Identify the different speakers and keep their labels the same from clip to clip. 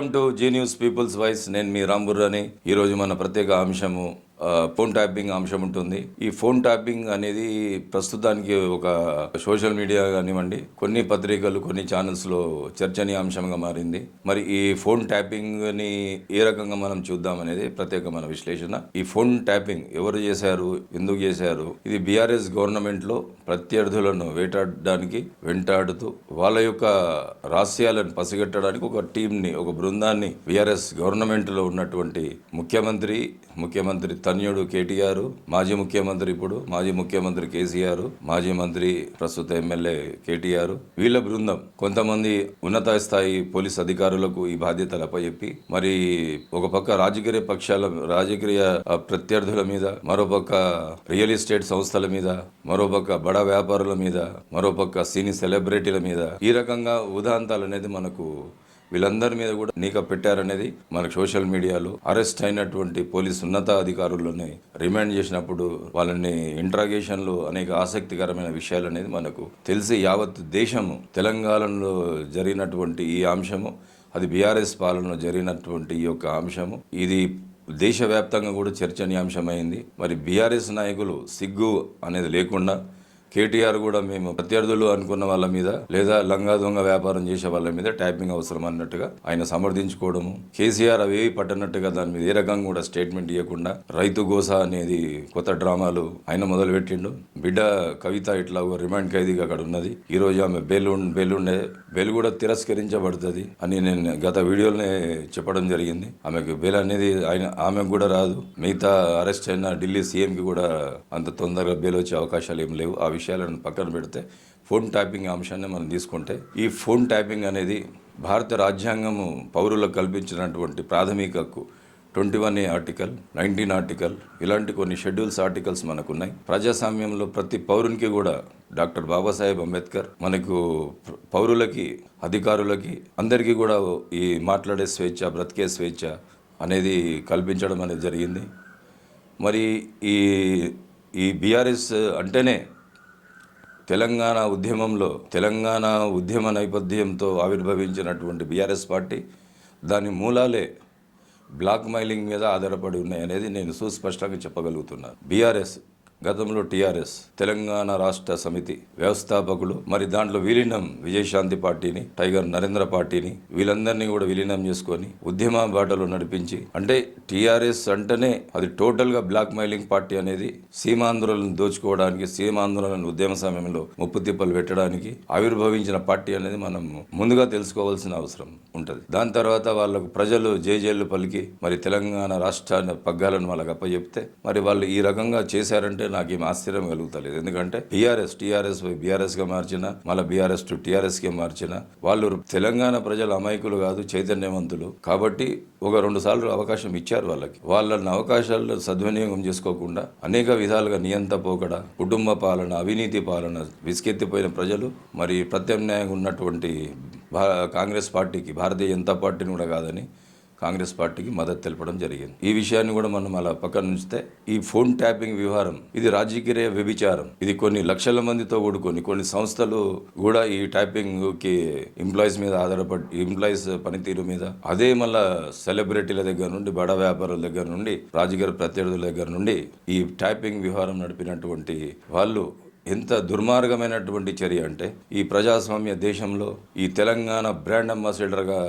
Speaker 1: Welcome to Zee News people's voice నేను మీ రాంబుర్రాని. ఈరోజు మన ప్రత్యేక అంశము ఫోన్ ట్యాపింగ్ అంశం ఉంటుంది. ఈ ఫోన్ ట్యాపింగ్ అనేది ప్రస్తుతానికి ఒక సోషల్ మీడియా కానివ్వండి కొన్ని పత్రికలు కొన్ని ఛానల్స్లో చర్చనీయాంశంగా మారింది. మరి ఈ ఫోన్ ట్యాపింగ్ని ఏ రకంగా మనం చూద్దామనేది ప్రత్యేకమైన విశ్లేషణ. ఈ ఫోన్ ట్యాపింగ్ ఎవరు చేశారు ఎందుకు చేశారు ఇది బీఆర్ఎస్ గవర్నమెంట్లో ప్రత్యర్థులను వేటాడడానికి వెంటాడుతూ వాళ్ళ యొక్క రహస్యాలను పసిగట్టడానికి ఒక టీంని ఒక బృందాన్ని బీఆర్ఎస్ గవర్నమెంట్లో ఉన్నటువంటి ముఖ్యమంత్రి ముఖ్యమంత్రి తన్యుడు కేటీఆర్ మాజీ ముఖ్యమంత్రి ఇప్పుడు మాజీ ముఖ్యమంత్రి కేసీఆర్ మాజీ మంత్రి ప్రస్తుత ఎమ్మెల్యే కేటీఆర్. వీళ్ళ బృందం కొంతమంది ఉన్నత స్థాయి పోలీస్ అధికారులకు ఈ బాధ్యతలు అప్పచెప్పి మరి ఒక పక్క రాజకీయ పక్షాల రాజకీయ ప్రత్యర్థుల మీద మరోపక్క రియల్ ఎస్టేట్ సంస్థల మీద మరోపక్క బడా వ్యాపారుల మీద మరోపక్క సినీ సెలబ్రిటీల మీద ఈ రకంగా ఉదాంతాలు అనేది మనకు వీళ్ళందరి మీద కూడా నీక పెట్టారనేది మనకు సోషల్ మీడియాలో అరెస్ట్ అయినటువంటి పోలీస్ ఉన్నతాధికారులని రిమాండ్ చేసినప్పుడు వాళ్ళని ఇంట్రాగేషన్లో అనేక ఆసక్తికరమైన విషయాలు అనేది మనకు తెలిసి యావత్ దేశము తెలంగాణలో జరిగినటువంటి ఈ అంశము అది బీఆర్ఎస్ పాలనలో జరిగినటువంటి ఈ యొక్క అంశము ఇది దేశవ్యాప్తంగా కూడా చర్చనీయాంశమైంది. మరి బీఆర్ఎస్ నాయకులు సిగ్గు అనేది లేకుండా కేటీఆర్ కూడా మేము ప్రత్యర్థులు అనుకున్న వాళ్ళ మీద లేదా లంగా దొంగ వ్యాపారం చేసే వాళ్ళ మీద ట్యాపింగ్ అవసరం అన్నట్టుగా ఆయన సమర్థించుకోవడము. కేసీఆర్ అవి పట్టనట్టుగా దాని మీద ఏ రకంగా కూడా స్టేట్మెంట్ ఇవ్వకుండా రైతు గోస అనేది కొత్త డ్రామాలు ఆయన మొదలుపెట్టిండు. బిడ్డ కవిత ఇట్లా రిమాండ్ ఖైదీగా అక్కడ ఉన్నది. ఈ రోజు ఆమె బెయిల్ ఉం- ఉండే బెయిల్ కూడా తిరస్కరించబడుతుంది అని నేను గత వీడియోలోనే చెప్పడం జరిగింది. ఆమెకు బెయిల్ అనేది ఆయన ఆమెకు కూడా రాదు. మిగతా అరెస్ట్ అయిన ఢిల్లీ సీఎంకి కూడా అంత తొందరగా బెయిల్ వచ్చే అవకాశాలు ఏం లేవు. ఆ విషయాలను పక్కన పెడితే ఫోన్ ట్యాపింగ్ అంశాన్ని మనం తీసుకుంటే ఈ ఫోన్ ట్యాపింగ్ అనేది భారత రాజ్యాంగము పౌరులకు కల్పించినటువంటి ప్రాథమిక హక్కు. Twenty one A article nineteen article ఇలాంటి కొన్ని షెడ్యూల్స్ ఆర్టికల్స్ మనకున్నాయి. ప్రజాస్వామ్యంలో ప్రతి పౌరునికి కూడా డాక్టర్ బాబాసాహెబ్ అంబేద్కర్ మనకు పౌరులకి అధికారులకి అందరికీ కూడా ఈ మాట్లాడే స్వేచ్ఛ బ్రతికే స్వేచ్ఛ అనేది కల్పించడం అనేది జరిగింది. మరి ఈ ఈ బీఆర్ఎస్ అంటేనే తెలంగాణ ఉద్యమంలో తెలంగాణ ఉద్యమ నేపథ్యంతో ఆవిర్భవించినటువంటి బీఆర్ఎస్ పార్టీ దాని మూలాలే బ్లాక్ మైలింగ్ మీద ఆధారపడి ఉన్నాయి అనేది నేను సుస్పష్టంగా చెప్పగలుగుతున్నాను బీఆర్ఎస్ గతంలో టీఆర్ఎస్ తెలంగాణ రాష్ట్ర సమితి వ్యవస్థాపకులు మరి దాంట్లో విలీనం విజయశాంతి పార్టీని టైగర్ నరేంద్ర పార్టీని వీళ్ళందరినీ కూడా విలీనం చేసుకొని ఉద్యమ బాటలో నడిపించి అంటే టీఆర్ఎస్ అంటేనే అది టోటల్గా బ్లాక్ మైలింగ్ పార్టీ అనేది సీమాంధ్రులను దోచుకోవడానికి సీమాంధ్రులను ఉద్యమ సమయంలో ముప్పు తిప్పలు పెట్టడానికి ఆవిర్భవించిన పార్టీ అనేది మనం ముందుగా తెలుసుకోవాల్సిన అవసరం ఉంటుంది. దాని తర్వాత వాళ్ళకు ప్రజలు జేజేళ్ళు పలికి మరి తెలంగాణ రాష్ట్రాన్ని పగ్గాలను వాళ్ళకి అప్పచెప్తే మరి వాళ్ళు ఈ రకంగా చేశారంటే నాకేం ఆశ్చర్యం కలుగుతలేదు. ఎందుకంటే బీఆర్ఎస్ టీఆర్ఎస్ బీఆర్ఎస్గా మార్చిన మళ్ళీ బీఆర్ఎస్ టు టీఆర్ఎస్కి మార్చిన వాళ్ళు తెలంగాణ ప్రజల అమాయకులు కాదు చైతన్యవంతులు. కాబట్టి ఒక రెండు సార్లు అవకాశం ఇచ్చారు వాళ్ళకి. వాళ్ళని అవకాశాలు సద్వినియోగం చేసుకోకుండా అనేక విధాలుగా నియంత పోకడ కుటుంబ పాలన అవినీతి పాలన విసుకెత్తిపోయిన ప్రజలు మరి ప్రత్యామ్నాయంగా ఉన్నటువంటి భా కాంగ్రెస్ పార్టీకి భారతీయ జనతా పార్టీని కూడా కాదని కాంగ్రెస్ పార్టీకి మద్దతు తెలపడం జరిగింది. ఈ విషయాన్ని కూడా మనం అలా పక్కన ఉంచితే ఈ ఫోన్ ట్యాపింగ్ వ్యవహారం ఇది రాజకీయ వ్యభిచారం. ఇది కొన్ని లక్షల మందితో కూడుకొని కొన్ని సంస్థలు కూడా ఈ ట్యాపింగ్కి ఎంప్లాయీస్ మీద ఆధారపడి ఎంప్లాయీస్ పనితీరు మీద అదే మళ్ళా సెలబ్రిటీల దగ్గర నుండి బడ వ్యాపారుల దగ్గర నుండి రాజకీయ ప్రత్యర్థుల దగ్గర నుండి ఈ ట్యాపింగ్ వ్యవహారం నడిపినటువంటి వాళ్ళు ఎంత దుర్మార్గమైనటువంటి చర్య అంటే ఈ ప్రజాస్వామ్య దేశంలో ఈ తెలంగాణ బ్రాండ్ అంబాసిడర్గా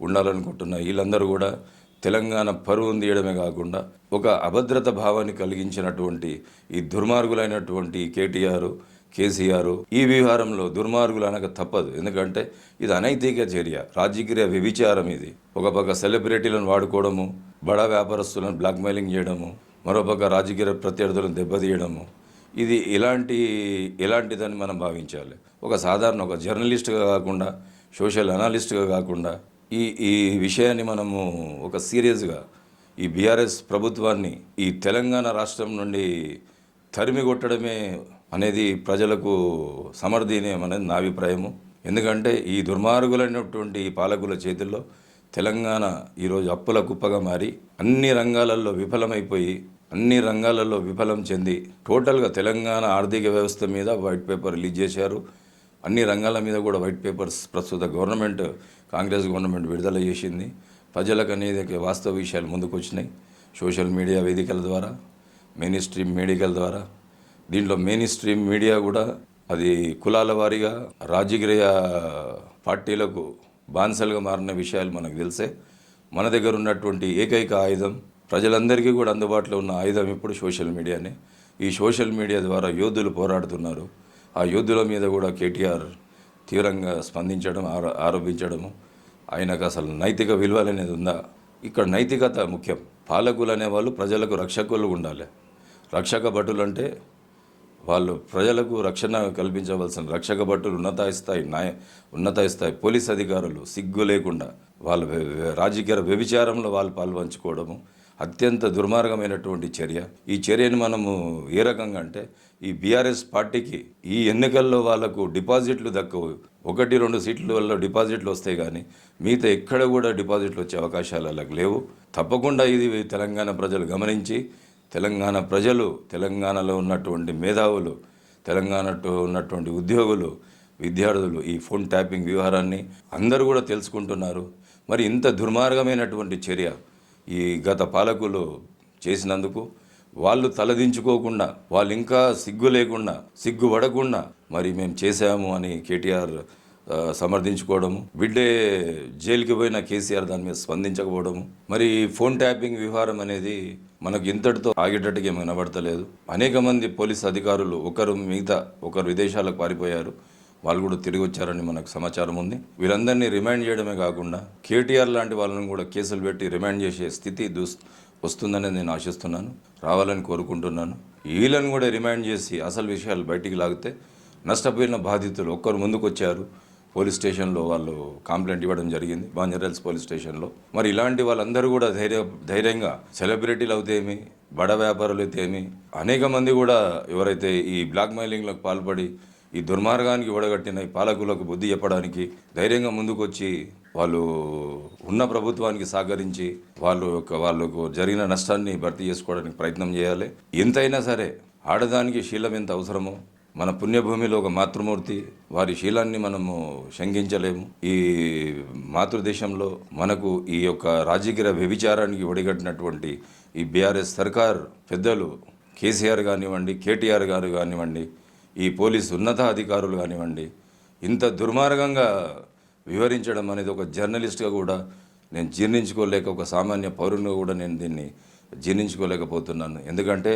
Speaker 1: ఉండాలనుకుంటున్న వీళ్ళందరూ కూడా తెలంగాణ పరువు తీయడమే కాకుండా ఒక అభద్రత భావాన్ని కలిగించినటువంటి ఈ దుర్మార్గులైనటువంటి కేటీఆర్ కేసీఆర్ ఈ వ్యవహారంలో దుర్మార్గులు అనక తప్పదు. ఎందుకంటే ఇది అనైతిక చర్య రాజకీయ వ్యభిచారం ఇది. ఒక పక్క సెలబ్రిటీలను వాడుకోవడము బడా వ్యాపారస్తులను బ్లాక్మెయిలింగ్ చేయడము మరోపక్క రాజకీయ ప్రత్యర్థులను దెబ్బతీయడము. ఇది ఇలాంటి ఎలాంటిదని మనం భావించాలి. ఒక సాధారణ ఒక జర్నలిస్ట్గా కాకుండా సోషల్ అనాలిస్ట్గా కాకుండా ఈ ఈ విషయాన్ని మనము ఒక సీరియస్గా ఈ బీఆర్ఎస్ ప్రభుత్వాన్ని ఈ తెలంగాణ రాష్ట్రం నుండి తరిమి కొట్టడమే అనేది ప్రజలకు సమర్థనీయం అనేది నా అభిప్రాయము. ఎందుకంటే ఈ దుర్మార్గులైనటువంటి పాలకుల చేతుల్లో తెలంగాణ ఈరోజు అప్పుల కుప్పగా మారి అన్ని రంగాలలో విఫలమైపోయి అన్ని రంగాలలో విఫలం చెంది టోటల్గా తెలంగాణ ఆర్థిక వ్యవస్థ మీద వైట్ పేపర్ రిలీజ్ చేశారు. అన్ని రంగాల మీద కూడా వైట్ పేపర్స్ ప్రస్తుత గవర్నమెంట్ కాంగ్రెస్ గవర్నమెంట్ విడుదల చేసింది. ప్రజలకు అనేది వాస్తవ విషయాలు ముందుకొచ్చినాయి. సోషల్ మీడియా వేదికల ద్వారా మెయిన్ స్ట్రీమ్ మీడియాల ద్వారా. దీంట్లో మెయిన్ స్ట్రీమ్ మీడియా కూడా అది కులాల వారీగా రాజకీయ పార్టీలకు బానిసలుగా మారిన విషయాలు మనకు తెలిసే. మన దగ్గర ఉన్నటువంటి ఏకైక ఆయుధం ప్రజలందరికీ కూడా అందుబాటులో ఉన్న ఆయుధం ఇప్పుడు సోషల్ మీడియానే. ఈ సోషల్ మీడియా ద్వారా యోధులు పోరాడుతున్నారు. ఆ యోధుల మీద కూడా కేటీఆర్ తీవ్రంగా స్పందించడం ఆరో ఆరోపించడము. ఆయనకు అసలు నైతిక విలువలు అనేది ఉందా? ఇక్కడ నైతికత ముఖ్యం. పాలకులు అనేవాళ్ళు ప్రజలకు రక్షకులు ఉండాలి. రక్షక భటులు అంటే వాళ్ళు ప్రజలకు రక్షణ కల్పించవలసిన రక్షక భటులు ఉన్నత స్థాయి న్యాయ ఉన్నత స్థాయి పోలీస్ అధికారులు సిగ్గు లేకుండా వాళ్ళ రాజకీయ వ్యభిచారంలో వాళ్ళు పాల్పంచుకోవడము అత్యంత దుర్మార్గమైనటువంటి చర్య. ఈ చర్యను మనము ఏ రకంగా అంటే ఈ బీఆర్ఎస్ పార్టీకి ఈ ఎన్నికల్లో వాళ్ళకు డిపాజిట్లు దక్కవు. ఒకటి రెండు సీట్ల వల్ల డిపాజిట్లు వస్తాయి కానీ మిగతా ఎక్కడ కూడా డిపాజిట్లు వచ్చే అవకాశాలు వాళ్ళకి లేవు. తప్పకుండా ఇది తెలంగాణ ప్రజలు గమనించి తెలంగాణ ప్రజలు తెలంగాణలో ఉన్నటువంటి మేధావులు తెలంగాణలో ఉన్నటువంటి ఉద్యోగులు విద్యార్థులు ఈ ఫోన్ ట్యాపింగ్ వ్యవహారాన్ని అందరూ కూడా తెలుసుకుంటున్నారు. మరి ఇంత దుర్మార్గమైనటువంటి చర్య ఈ గత పాలకులు చేసినందుకు వాళ్ళు తలదించుకోకుండా వాళ్ళు ఇంకా సిగ్గు లేకుండా సిగ్గు పడకుండా మరి మేము చేశాము అని కేటీఆర్ సమర్థించుకోవడము బిడ్డే జైలుకి పోయిన కేసీఆర్ దాని మీద స్పందించకపోవడము మరి ఫోన్ ట్యాపింగ్ వ్యవహారం అనేది మనకు ఇంతటితో ఆగేటట్టుగా ఏమీ కనబడతలేదు. అనేక మంది పోలీస్ అధికారులు ఒకరు మిగతా ఒకరు విదేశాలకు పారిపోయారు. వాళ్ళు కూడా తిరిగి వచ్చారని మనకు సమాచారం ఉంది. వీరందరినీ రిమైండ్ చేయడమే కాకుండా కేటీఆర్ లాంటి వాళ్ళని కూడా కేసులు పెట్టి రిమైండ్ చేసే స్థితి దూస్ వస్తుందని నేను ఆశిస్తున్నాను. రావాలని కోరుకుంటున్నాను. వీళ్ళని కూడా రిమైండ్ చేసి అసలు విషయాలు బయటికి లాగితే నష్టపోయిన బాధితులు ఒక్కరు ముందుకు వచ్చారు పోలీస్ స్టేషన్లో వాళ్ళు కంప్లైంట్ ఇవ్వడం జరిగింది. బాంజరల్స్ పోలీస్ స్టేషన్లో. మరి ఇలాంటి వాళ్ళందరూ కూడా ధైర్య ధైర్యంగా సెలబ్రిటీలు అవుతేమి బడ వ్యాపారులు అయితేమి అనేక మంది కూడా ఎవరైతే ఈ బ్లాక్ మెయిలింగ్లకు పాల్పడి ఈ దుర్మార్గానికి ఒడగట్టిన ఈ పాలకులకు బుద్ధి చెప్పడానికి ధైర్యంగా ముందుకొచ్చి వాళ్ళు ఉన్న ప్రభుత్వానికి సహకరించి వాళ్ళు యొక్క వాళ్ళకు జరిగిన నష్టాన్ని భర్తీ చేసుకోవడానికి ప్రయత్నం చేయాలి. ఎంతైనా సరే ఆడదానికి శీలం ఎంత అవసరమో మన పుణ్యభూమిలో ఒక మాతృమూర్తి వారి శీలాన్ని మనము శంకించలేము. ఈ మాతృదేశంలో మనకు ఈ యొక్క రాజకీయ వ్యభిచారానికి ఒడిగట్టినటువంటి ఈ బీఆర్ఎస్ సర్కార్ పెద్దలు కేసీఆర్ కానివ్వండి కేటీఆర్ గారు కానివ్వండి ఈ పోలీసు ఉన్నతాధికారులు కానివ్వండి ఇంత దుర్మార్గంగా వివరించడం అనేది ఒక జర్నలిస్ట్గా కూడా నేను జీర్ణించుకోలేక ఒక సామాన్య పౌరునిగా కూడా నేను దీన్ని జీర్ణించుకోలేకపోతున్నాను. ఎందుకంటే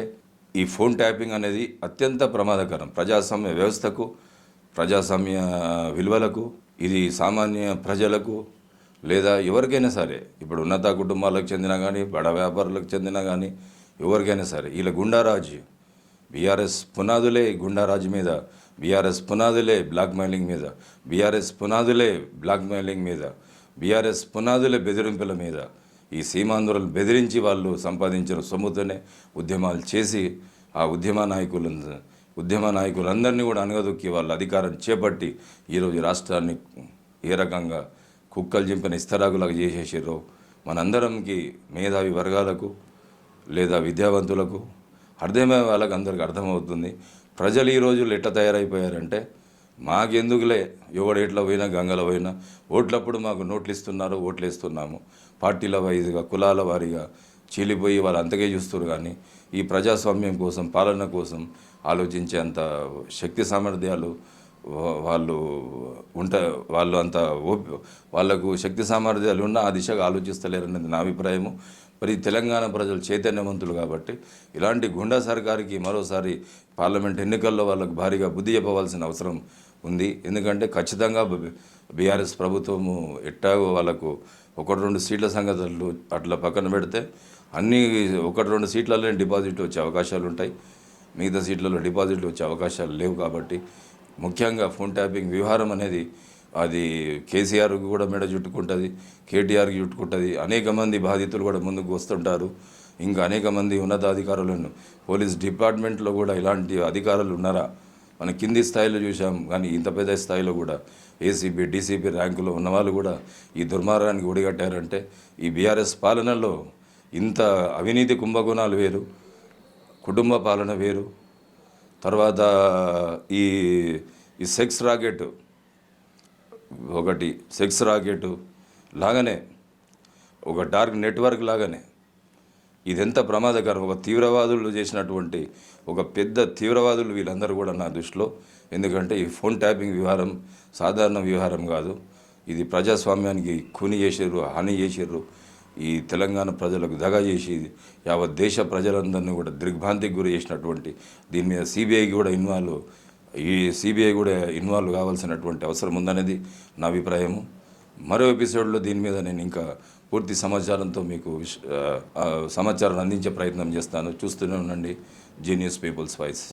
Speaker 1: ఈ ఫోన్ ట్యాపింగ్ అనేది అత్యంత ప్రమాదకరం. ప్రజాస్వామ్య వ్యవస్థకు ప్రజాస్వామ్య విలువలకు ఇది సామాన్య ప్రజలకు లేదా ఎవరికైనా సరే ఇప్పుడు ఉన్నత కుటుంబాలకు చెందిన కానీ బడ వ్యాపారులకు చెందిన కానీ ఎవరికైనా సరే వీళ్ళ గుండారాజు బీఆర్ఎస్ పునాదులే గుండారాజు మీద బీఆర్ఎస్ పునాదులే బ్లాక్ మెయిలింగ్ మీద బీఆర్ఎస్ పునాదులే బ్లాక్ మెయిలింగ్ మీద బీఆర్ఎస్ పునాదులే బెదిరింపుల మీద. ఈ సీమాంధ్రులు బెదిరించి వాళ్ళు సంపాదించిన సొమ్ముతోనే ఉద్యమాలు చేసి ఆ ఉద్యమ నాయకులను ఉద్యమ నాయకులందరినీ కూడా అనగదొక్కి వాళ్ళ అధికారం చేపట్టి ఈరోజు రాష్ట్రాన్ని ఏ రకంగా కుక్కలు చింపిన ఇస్తరాకులాగా చేసేసారో మనందరంకి మేధావి వర్గాలకు లేదా విద్యావంతులకు అర్థమయ్యే వాళ్ళకి అందరికి అర్థమవుతుంది. ప్రజలు ఈ రోజుల్లో ఎట్లా తయారైపోయారంటే మాకెందుకులే ఎవడు ఎట్లా పోయినా గంగల పోయినా ఓట్లప్పుడు మాకు నోట్లు ఇస్తున్నారు ఓట్లు వేస్తున్నాము పార్టీల వైజ్గా కులాల వారీగా చీలిపోయి వాళ్ళు అంతకే చూస్తారు కానీ ఈ ప్రజాస్వామ్యం కోసం పాలన కోసం ఆలోచించేంత శక్తి సామర్థ్యాలు వాళ్ళు ఉంట వాళ్ళు అంత ఓపి వాళ్ళకు శక్తి సామర్థ్యాలు ఉన్నా ఆ దిశగా ఆలోచిస్తలేరనేది నా అభిప్రాయము. మరి తెలంగాణ ప్రజలు చైతన్యవంతులు కాబట్టి ఇలాంటి గుండా సర్కారుకి మరోసారి పార్లమెంట్ ఎన్నికల్లో వాళ్ళకు భారీగా బుద్ధి చెప్పవలసిన అవసరం ఉంది. ఎందుకంటే ఖచ్చితంగా బీఆర్ఎస్ ప్రభుత్వము ఎట్టాగో వాళ్ళకు ఒకటి రెండు సీట్ల సంగతులు అట్లా పక్కన పెడితే అన్ని ఒకటి రెండు సీట్లలో డిపాజిట్ వచ్చే అవకాశాలు ఉంటాయి మిగతా సీట్లలో డిపాజిట్లు వచ్చే అవకాశాలు లేవు కాబట్టి ముఖ్యంగా ఫోన్ ట్యాపింగ్ వ్యవహారం అనేది అది కేసీఆర్కి కూడా మెడ చుట్టుకుంటుంది కేటీఆర్కి చుట్టుకుంటుంది. అనేక మంది బాధితులు కూడా ముందుకు వస్తుంటారు. ఇంకా అనేక మంది ఉన్నతాధికారులను పోలీస్ డిపార్ట్మెంట్లో కూడా ఇలాంటి అధికారులు ఉన్నారా? మన కింది స్థాయిలో చూసాం కానీ ఇంత పెద్ద స్థాయిలో కూడా ఏసీబీ డీసీపీ ర్యాంకులో ఉన్న వాళ్ళు కూడా ఈ దుర్మార్గానికి ఒడిగట్టారంటే ఈ బీఆర్ఎస్ పాలనలో ఇంత అవినీతి కుంభకోణాలు వేరు కుటుంబ పాలన వేరు తర్వాత ఈ ఈ సెక్స్ రాకెట్ ఒకటి సెక్స్ రాకెట్ లాగానే ఒక డార్క్ నెట్వర్క్ లాగానే ఇదెంత ప్రమాదకరం? ఒక తీవ్రవాదులు చేసినటువంటి ఒక పెద్ద తీవ్రవాదులు వీళ్ళందరూ కూడా నా దృష్టిలో. ఎందుకంటే ఈ ఫోన్ ట్యాపింగ్ వ్యవహారం సాధారణ వ్యవహారం కాదు. ఇది ప్రజాస్వామ్యానికి ఖూని చేసారు హాని చేసారు ఈ తెలంగాణ ప్రజలకు దగా చేసి యావత్ దేశ ప్రజలందరినీ కూడా దిగ్భ్రాంతికి గురి చేసినటువంటి దీని మీద సిబిఐకి కూడా ఇన్వాల్వ్ ఈ సిబిఐ కూడా ఇన్వాల్వ్ కావాల్సినటువంటి అవసరం ఉందనేది నా అభిప్రాయము. మరో ఎపిసోడ్లో దీని మీద నేను ఇంకా పూర్తి సమాచారంతో మీకు సమాచారాన్ని అందించే ప్రయత్నం చేస్తాను. చూస్తూనే ఉండండి. Genius people's voice.